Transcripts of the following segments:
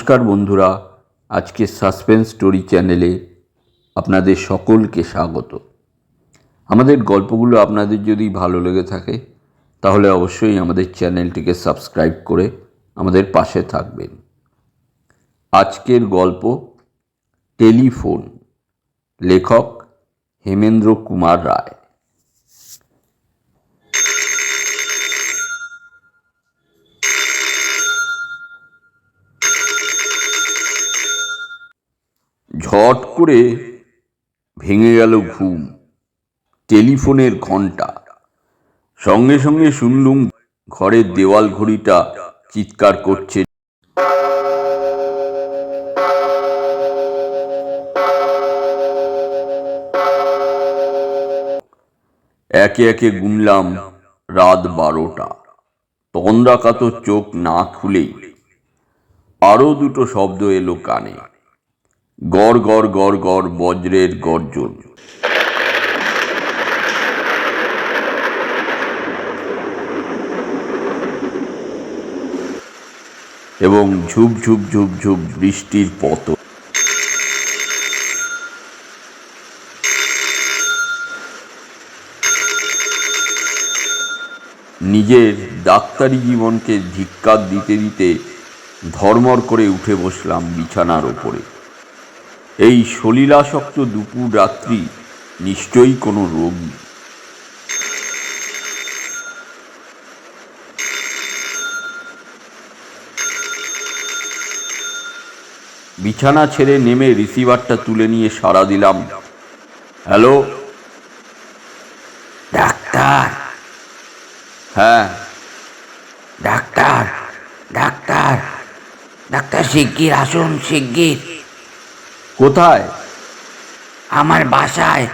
নমস্কার বন্ধুরা, আজকে সাসপেন্স স্টোরি চ্যানেলে আপনাদের সকলকে স্বাগত। আমাদের গল্পগুলো আপনাদের যদি ভালো লেগে থাকে, তাহলে অবশ্যই আমাদের চ্যানেলটিকে সাবস্ক্রাইব করে আমাদের পাশে থাকবেন। আজকের গল্প, টেলিফোন, লেখক হেমেন্দ্র কুমার রায়। ঝট করে ভেঙে গেল ঘুম। টেলিফোনের ঘণ্টা সঙ্গে সঙ্গে শুনলুম ঘরের দেওয়াল ঘড়িটা চিৎকার করছে। একে একে গুনলাম রাত বারোটা। তন্দ্রাকাত চোখ না খুলেই আরও দুটো শব্দ এলো কানে। গড় গড় গড় গড় বজ্রের গর্জন। এবং ঝুপ ঝুপ ঝুপ ঝুপ বৃষ্টির পত। নিজের ডাক্তারি জীবনকে ধিক্কার দিতে দিতে ধর্মর করে উঠে বসলাম বিছানার ওপরে। এই সলিলাসক্ত দুপুর রাত্রি নিশ্চয়ই কোনো রোগী। বিছানা ছেড়ে নেমে রিসিভারটা তুলে নিয়ে সাড়া দিলাম। হ্যালো? ডাক্তার। হ্যাঁ। ডাক্তার ডাক্তার ডাক্তার শিগগির, আসুন শিগগির। কোথায়? আমার বাসায়।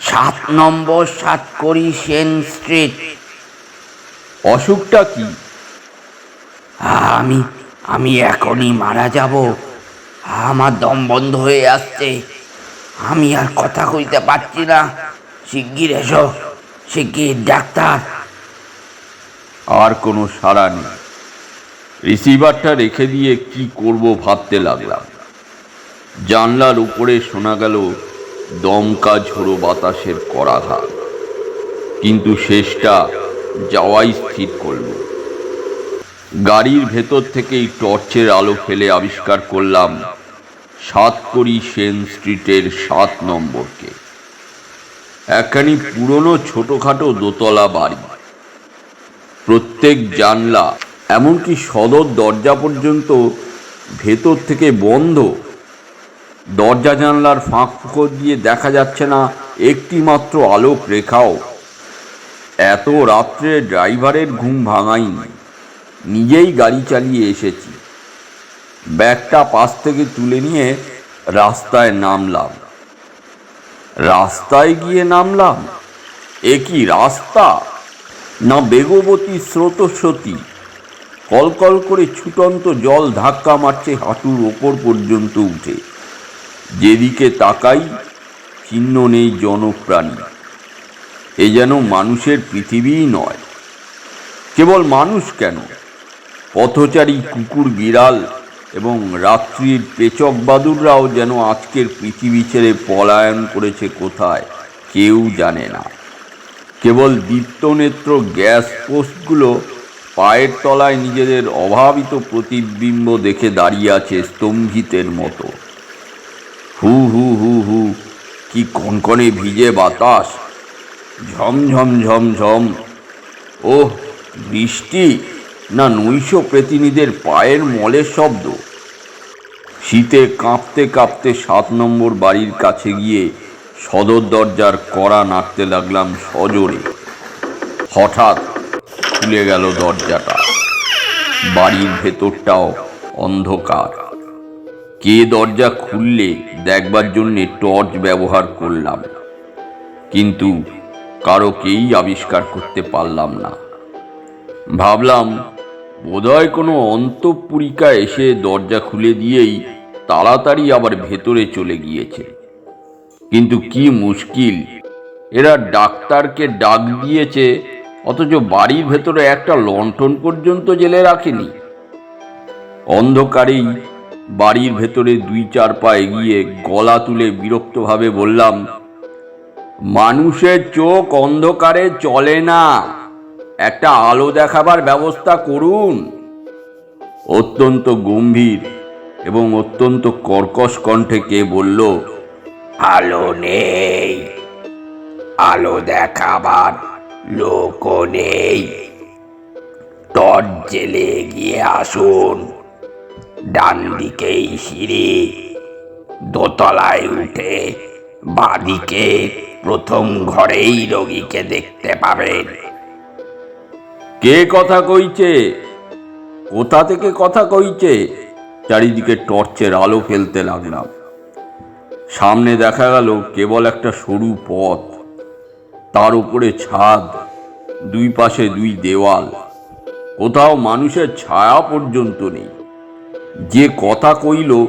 সাত নম্বর সাতকড়ি সেন স্ট্রিট। অসুখটা কি? আমি আমি এখনই মারা যাব। আমার দম বন্ধ হয়ে আসছে। আমি আর কথা কইতে পারছি না। শিগগির এসো। শিগগির ডাক্তার। আর কোনো সাড়া নেই। রিসিভারটা রেখে দিয়ে কি করব ভাবতে লাগলাম। জানলার উপরে শোনা গেল দমকা ঝোড়ো বাতাসের করাঘাত। কিন্তু শেষটা যাওয়াই স্থির করল। গাড়ির ভেতর থেকেই টর্চের আলো ফেলে আবিষ্কার করলাম সাতকড়ি সেন স্ট্রিটের সাত নম্বরকে। একখানি পুরনো ছোটোখাটো দোতলা বাড়ি। প্রত্যেক জানলা এমনকি সদর দরজা পর্যন্ত ভেতর থেকে বন্ধ। দরজা জানলার ফাঁক ফুঁকো দিয়ে দেখা যাচ্ছে না একটি মাত্র আলোক রেখাও। এত রাত্রে ড্রাইভারের ঘুম ভাঙাইনি নিজেই গাড়ি চালিয়ে এসেছি। ব্যাগটা পাশ থেকে তুলে নিয়ে রাস্তায় নামলাম। রাস্তায় গিয়ে নামলাম? এ কি রাস্তা? না বেগবতী স্রোতস্বতী কলকল করে ছুটন্ত জল ধাক্কা মারছে হাঁটুর ওপর পর্যন্ত উঠে। যেদিকে তাকাই, চিহ্ন নেই জনপ্রাণী। এ যেন মানুষের পৃথিবীই নয়। কেবল মানুষ কেন? পথচারী কুকুর বিড়াল এবং রাত্রির পেচক বাদুররাও যেন আজকের পৃথিবী ছেড়ে পলায়ন করেছে কোথায়, কেউ জানে না। কেবল দীপ্তনেত্র গ্যাস পোস্টগুলো পায়ের তলায় নিজেদের অভাবিত প্রতিবিম্ব দেখে দাঁড়িয়ে আছে স্তম্ভিতের মতো। হু হু হু হু, কি কনকনে ভিজে বাতাস। ঝমঝম ঝমঝম ওহ, বৃষ্টি না নৈশ প্রতিনিধির পায়ের মলের শব্দ। শীতে কাঁপতে কাঁপতে সাত নম্বর বাড়ির কাছে গিয়ে সদর দরজার কড়া নাড়তে লাগলাম সজোরে। হঠাৎ খুলে গেল দরজাটা। বাড়ির ভেতরটাও অন্ধকার। কে দরজা খুললে দেখবার জন্যে টর্চ ব্যবহার করলাম। কিন্তু কারোকেই আবিষ্কার করতে পারলাম না। ভাবলাম, বোধহয় কোনো অন্তঃপুরিকা এসে দরজা খুলে দিয়েই তাড়াতাড়ি আবার ভেতরে চলে গিয়েছে। কিন্তু কি মুশকিল, এরা ডাক্তারকে ডাক দিয়েছে, অথচ বাড়ির ভেতরে একটা লণ্ঠন পর্যন্ত জেলে রাখেনি। অন্ধকারেই বাড়ির ভেতরে দুই চার পা এগিয়ে গলা তুলে বিরক্তভাবে বললাম, মানুষের চোখ অন্ধকারে চলে না। একটা আলো দেখাবার ব্যবস্থা করুন। অত্যন্ত গম্ভীর এবং অত্যন্ত কর্কশ কণ্ঠে কে বলল, আলো নেই। আলো দেখাবার লোকও নেই। টর্চ জেলে গিয়ে আসুন। ডান দিকেই সিঁড়ি। দোতলায় উঠে বাঁদিকে প্রথম ঘরেই রোগীকে দেখতে পাবেন। কে কথা কইছে? কোথা থেকে কথা কইছে? চারিদিকে টর্চের আলো ফেলতে লাগলাম। সামনে দেখা গেল কেবল একটা সরু পথ। তার উপরে ছাদ, দুই পাশে দুই দেওয়াল। কোথাও মানুষের ছায়া পর্যন্ত নেই। যে কথা কইল,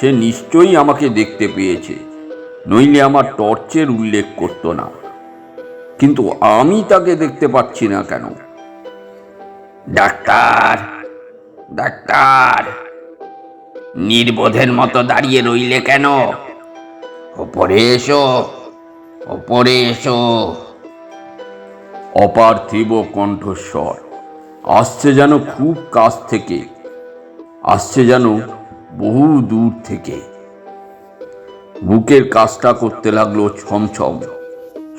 সে নিশ্চয়ই আমাকে দেখতে পেয়েছে। নইলে আমার টর্চের উল্লেখ করতো না। কিন্তু আমি তাকে দেখতে পাচ্ছি না কেন? ডাক্তার ডাক্তার, নির্বোধের মতো দাঁড়িয়ে রইলে কেন? ওপরে এসো ওপরে এসো। অপার্থিব কণ্ঠস্বর, আসছে যেন খুব কাছ থেকে। আসছে যেন বহু দূর থেকে। বুকের কাজটা করতে লাগল ছমছম।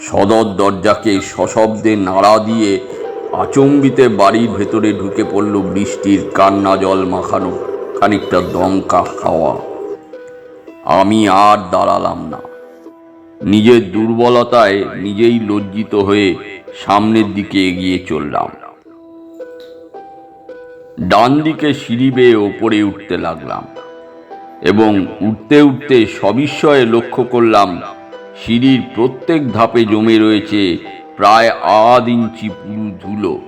সদর দরজাকে সশব্দে নাড়া দিয়ে আচম্বিতে বাড়ির ভেতরে ঢুকে পড়ল বৃষ্টির কান্না জল মাখানো খানিকটা দমকা হাওয়া। আমি আর দাঁড়ালাম না। নিজের দুর্বলতায় নিজেই লজ্জিত হয়ে সামনের দিকে এগিয়ে চললাম। ডান দিকে সিঁড়ি বেয়ে ওপরে উঠতে লাগলাম এবং উঠতে উঠতে সবিস্ময়ে লক্ষ্য করলাম, সিঁড়ির প্রত্যেক ধাপে জমে রয়েছে প্রায় আধ ইঞ্চি পুরু ধুলো।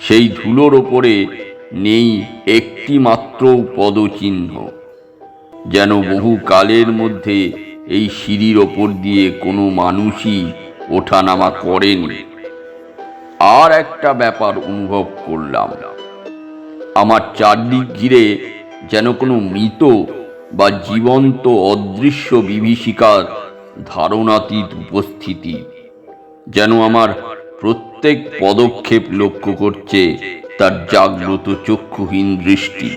সেই ধুলোর ওপরে নেই একটি মাত্র পদচিহ্ন, যেন বহু কালের মধ্যে এই সিঁড়ির ওপর দিয়ে কোনো মানুষই ওঠানামা করেনি। আর একটা ব্যাপার অনুভব করলাম। আমার চারদিক ঘিরে যেন কোনো মৃত বা জীবন্ত অদৃশ্য বিভীষিকার ধারণাতীত উপস্থিতি, যেন আমার প্রত্যেক পদক্ষেপ লক্ষ্য করছে তার জাগ্রত চক্ষুহীন দৃষ্টি।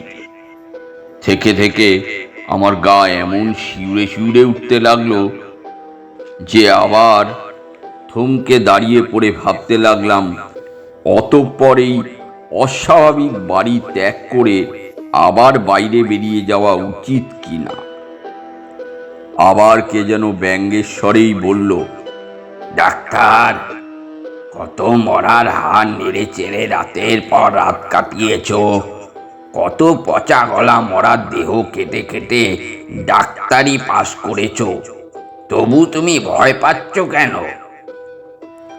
থেকে থেকে আমার গা এমন শিউরে শিউরে উঠতে লাগল যে আবার থমকে দাঁড়িয়ে পড়ে ভাবতে লাগলাম, অতঃপর এই অস্বাভাবিক বাড়ি ত্যাগ করে আবার বাইরে বেরিয়ে যাওয়া উচিত কি না আবার কে যেন ব্যঙ্গেশ্বরেই বলল, ডাক্তার, কত মরার হার নেড়ে চেড়ে রাতের পর রাত কাটিয়েছ। কত পচা গলা মরার দেহ কেটে কেটে ডাক্তারি পাশ করেছ। তবু তুমি ভয় পাচ্ছ কেন?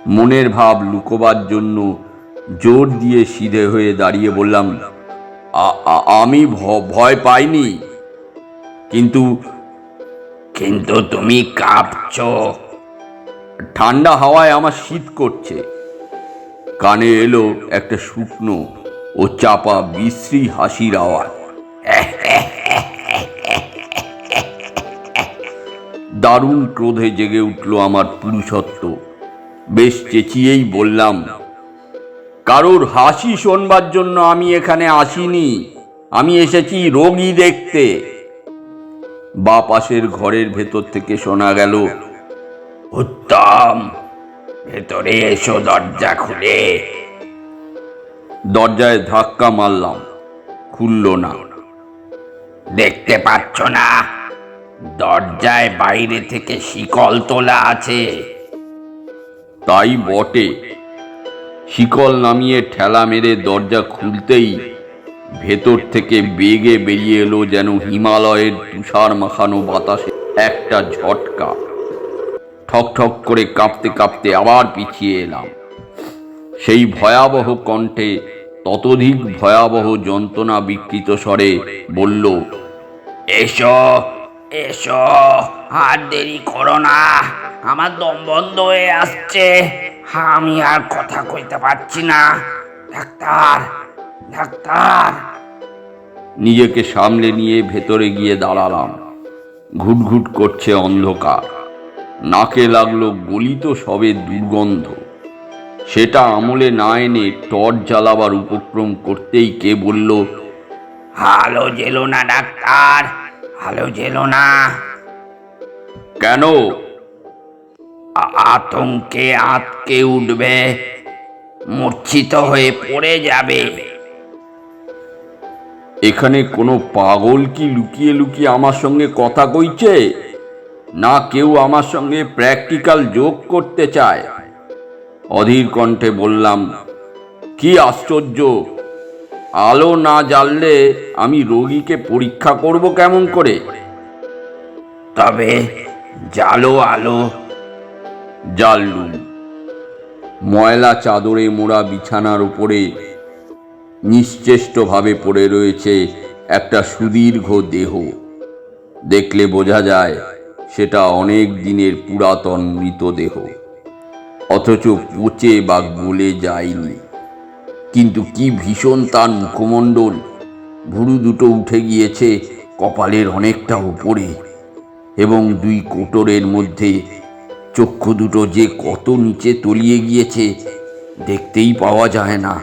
মনের ভাব লুকোবার জন্য জোর দিয়ে সিধে হয়ে দাঁড়িয়ে বললাম, "আ- আ- আমি ভয় পাইনি। কিন্তু কিন্তু তুমি কাঁপছ। ঠান্ডা হাওয়ায় আমার শীত করছে। কানে এলো একটা শুকনো ও চাপা বিশ্রী হাসির আওয়াজ। দারুণ ক্রোধে জেগে উঠল আমার পুরুষত্ব। বেশ চেঁচিয়েই বললাম কারোর হাসি শোনবার জন্য আমি এখানে আসিনি। আমি এসেছি রোগী দেখতে। বা পাশের ঘরের ভেতর থেকে শোনা গেল, উত্তম, ভেতরে এসো দরজা খুলে। দরজায় ধাক্কা মারলাম, খুলল না। দেখতে পাচ্ছ না, দরজায় বাইরে থেকে শিকল তোলা আছে। তাই বটে। শিকল নামিয়ে ঠেলা মেরে দরজা খুলতেই ভেতর থেকে বেগে বেরিয়ে এলো যেন হিমালয়ের তুষার মাখানো বাতাসে একটা ঝটকা। ঠক ঠক করে কাঁপতে কাঁপতে আবার পিছিয়ে এলাম। সেই ভয়াবহ কণ্ঠে ততোধিক ভয়াবহ যন্ত্রণা বিকৃত স্বরে বলল, এসো এসো, আর দেরি করো না। আমার দম বন্ধ হয়ে আসছে। আমি আর কথা কইতে পারছি না। Doctor doctor. নিজেকে সামলে নিয়ে ভেতরে গিয়ে দাঁড়ালাম। ঘুটঘুট করছে অন্ধকার। নাকে লাগল গলিত সবে দুর্গন্ধ। সেটা আমলে না এনে টর্চ জ্বালাবার উপক্রম করতেই কে বলল আলো জেলো না ডাক্তার। আলো জেলো না। কেন? আতঙ্কে আতকে উঠবে মূর্ছিত হয়ে পড়ে যাবে। এখানে কোনো পাগল কি লুকিয়ে লুকিয়ে আমার সঙ্গে কথা কইছে? না কেউ আমার সঙ্গে প্র্যাকটিক্যাল যোগ করতে চায়। অধীর কণ্ঠে বললাম কি আশ্চর্য! আলো না জ্বাললে আমি রোগীকে পরীক্ষা করব কেমন করে? তবে জালো আলো জানলুম ময়লা চাদরে মোড়া বিছানার উপরে নিশ্চেষ্টভাবে পড়ে রয়েছে একটা সুদীর্ঘ দেহ। দেখলে বোঝা যায় সেটা অনেক দিনের পুরাতন মৃতদেহ। অথচ পচে বা গলে যায়নি। কিন্তু কি ভীষণ তার মুখমণ্ডল। ভুরু দুটো উঠে গিয়েছে কপালের অনেকটা উপরে এবং দুই কোটরের মধ্যে চক্ষু দুটো যে কত নিচে তলিয়ে গিয়েছে, দেখতেই পাওয়া যায় না।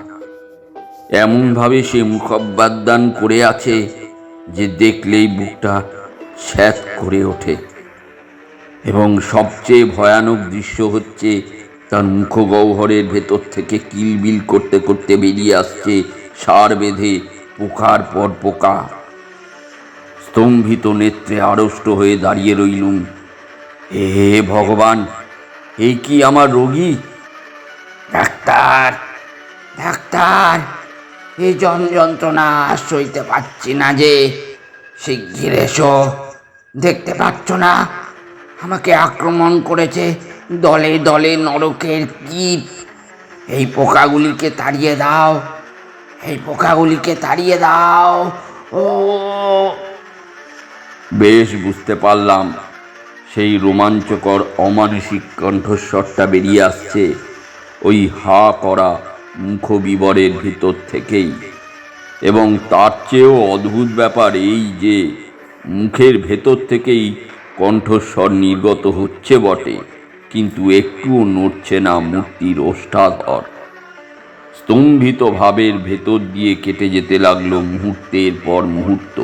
এমনভাবে সে মুখব্বাদান করে আছে যে দেখলেই বুকটা স্যাত করে ওঠে। এবং সবচেয়ে ভয়ানক দৃশ্য হচ্ছে তার মুখগহ্বরের ভেতর থেকে কিলবিল করতে করতে বেরিয়ে আসছে সার বেঁধে পোকার পর পোকা। স্তম্ভিত নেত্রে আড়ষ্ট হয়ে দাঁড়িয়ে রইলুম। হে ভগবান এই কি আমার রোগী? ডাক্তার ডাক্তার এই যন্ত্রণা সইতে পারছি না যে। শিগগির এসো, দেখতে পাচ্ছ না? আমাকে আক্রমণ করেছে দলে দলে নরকের কীট। এই পোকাগুলিকে তাড়িয়ে দাও, এই পোকাগুলিকে তাড়িয়ে দাও। ও, বেশ, বুঝতে পারলাম। সেই রোমাঞ্চকর অমানসিক কণ্ঠস্বরটা বেরিয়ে আসছে ওই হা করা মুখবিবরের ভিতর থেকেই। এবং তার চেয়েও অদ্ভুত ব্যাপার এই যে, মুখের ভেতর থেকেই কণ্ঠস্বর নির্গত হচ্ছে বটে, কিন্তু একটুও নড়ছে না মূর্তির ওষ্ঠাধর। স্তম্ভিত ভাবের ভেতর দিয়ে কেটে যেতে লাগল মুহূর্তের পর মুহূর্ত।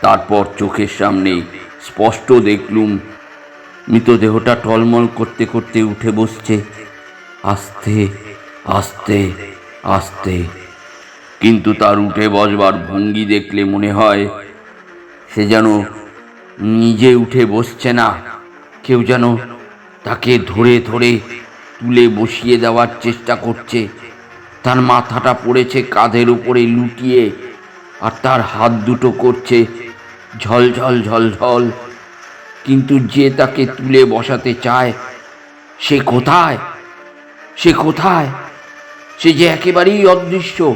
তারপর চোখের সামনে স্পষ্ট দেখলুম, মৃতদেহটা টলমল করতে করতে উঠে বসছে। আস্তে আস্তে আস্তে। কিন্তু তার উঠে বসবার ভঙ্গি দেখলে মনে হয় সে যেন নিজে উঠে বসছে না। কেউ যেন তাকে ধরে ধরে তুলে বসিয়ে দেওয়ার চেষ্টা করছে। তার মাথাটা পড়েছে কাঁধের উপরে লুটিয়ে, আর তার হাত দুটো করছে ঝলঝল ঝলঝল কিন্তু যে তাকে তুলে বসাতে চায়, সে কোথায়? সে কোথায়? সে যে একেবারেই অদৃশ্য।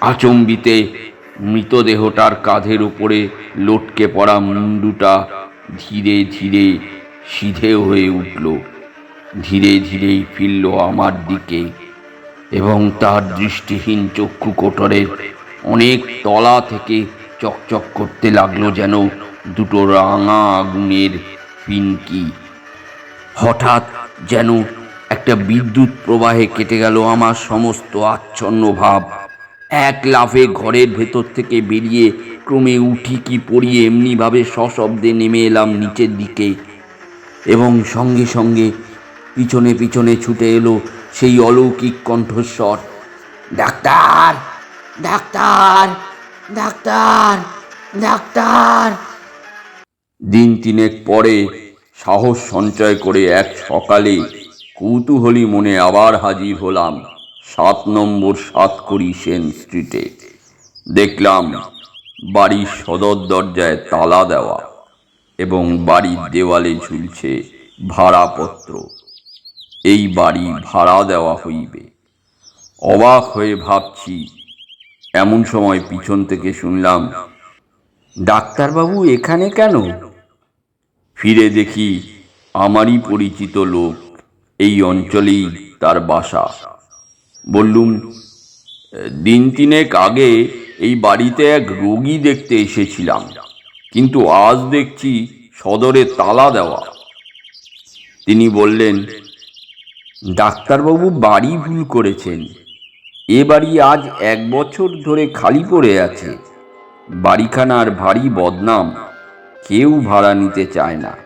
আচম্বিতে মৃতদেহটার কাঁধের উপরে লটকে পড়া মুন্ডুটা ধীরে ধীরে সিধে হয়ে উঠল। ধীরে, ধীরেই ফিরল আমার দিকে এবং তার দৃষ্টিহীন চক্ষু কোটরের অনেক তলা থেকে চকচক করতে লাগল যেন দুটো রাঙা আগুনের ফিনকি। হঠাৎ যেন একটা বিদ্যুৎ প্রবাহে কেটে গেল আমার সমস্ত আচ্ছন্ন ভাব। এক লাফে ঘরের ভেতর থেকে বেরিয়ে ক্রমে উঠি কি পড়িয়ে এমনিভাবে সশব্দে নেমে এলাম নিচের দিকে এবং সঙ্গে সঙ্গে পিছনে পিছনে ছুটে এলো সেই অলৌকিক কণ্ঠস্বর। ডাক্তার! ডাক্তার! Doctor doctor. দিন তিনেক পরে সাহস সঞ্চয় করে এক সকালে কৌতূহলী মনে আবার হাজির হলাম সাত নম্বর সাতকড়ি সেন স্ট্রিটে। দেখলাম বাড়ির সদর দরজায় তালা দেওয়া এবং বাড়ির দেওয়ালে ঝুলছে ভাড়াপত্র। এই বাড়ি ভাড়া দেওয়া হইবে। অবাক হয়ে ভাবছি এমন সময় পিছন থেকে শুনলাম, ডাক্তারবাবু, এখানে কেন? ফিরে দেখি আমারই পরিচিত লোক এই অঞ্চলেই তার বাসা। বললুম, দিন তিনেক আগে এই বাড়িতে এক রোগী দেখতে এসেছিলাম, কিন্তু আজ দেখছি সদরে তালা দেওয়া। তিনি বললেন, ডাক্তারবাবু, বাড়ি ভুল করেছেন। এ বাড়ি আজ এক বছর ধরে খালি পড়ে আছে। বাড়িখানার ভারী বদনাম কেউ ভাড়া নিতে চায় না।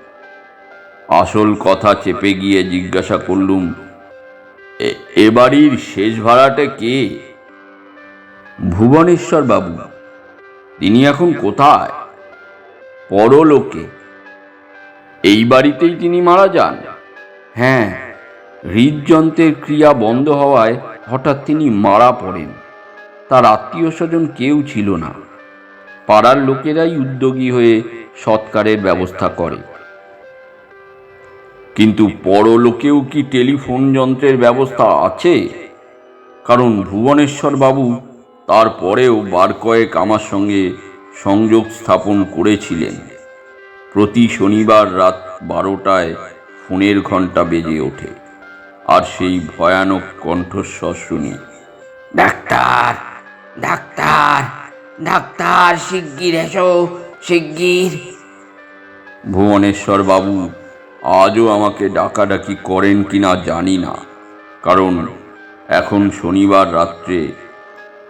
আসল কথা চেপে গিয়ে জিজ্ঞাসা করলুম, "এ- বাড়ির শেষ ভাড়াটে কে? ভুবনেশ্বর বাবু। তিনি এখন কোথায়? পরলোকে। এই বাড়িতেই তিনি মারা যান? হ্যাঁ। হৃদযন্ত্রের ক্রিয়া বন্ধ হওয়ায় হঠাৎ তিনি মারা পড়েন। তার আত্মীয় স্বজন কেউ ছিল না। পাড়ার লোকেরাই উদ্যোগী হয়ে সৎকারের ব্যবস্থা করে। কিন্তু পরলোকেও কি টেলিফোন যন্ত্রের ব্যবস্থা আছে? কারণ ভুবনেশ্বর বাবু তারপরেও বার কয়েক আমার সঙ্গে সংযোগ স্থাপন করেছিলেন। প্রতি শনিবার রাত বারোটায় ফোনের ঘণ্টা বেজে ওঠে। আর সেই ভয়ানক কণ্ঠস্বর শুনি। ডাক্তার ডাক্তার ডাক্তার শিগগির এসো শিগগির। ভুবনেশ্বর বাবু আজও আমাকে ডাকাডাকি করেন কিনা জানি না। কারণ এখন শনিবার রাত্রে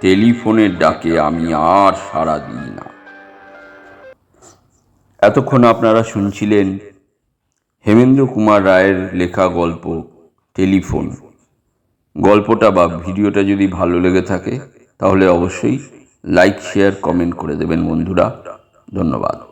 টেলিফোনের ডাকে আমি আর সাড়া দিই না। এতক্ষণ আপনারা শুনছিলেন হেমেন্দ্র কুমার রায়ের লেখা গল্প টেলিফোন। গল্পটা বা ভিডিওটা যদি ভালো লেগে থাকে, তাহলে অবশ্যই লাইক শেয়ার কমেন্ট করে দেবেন বন্ধুরা। ধন্যবাদ।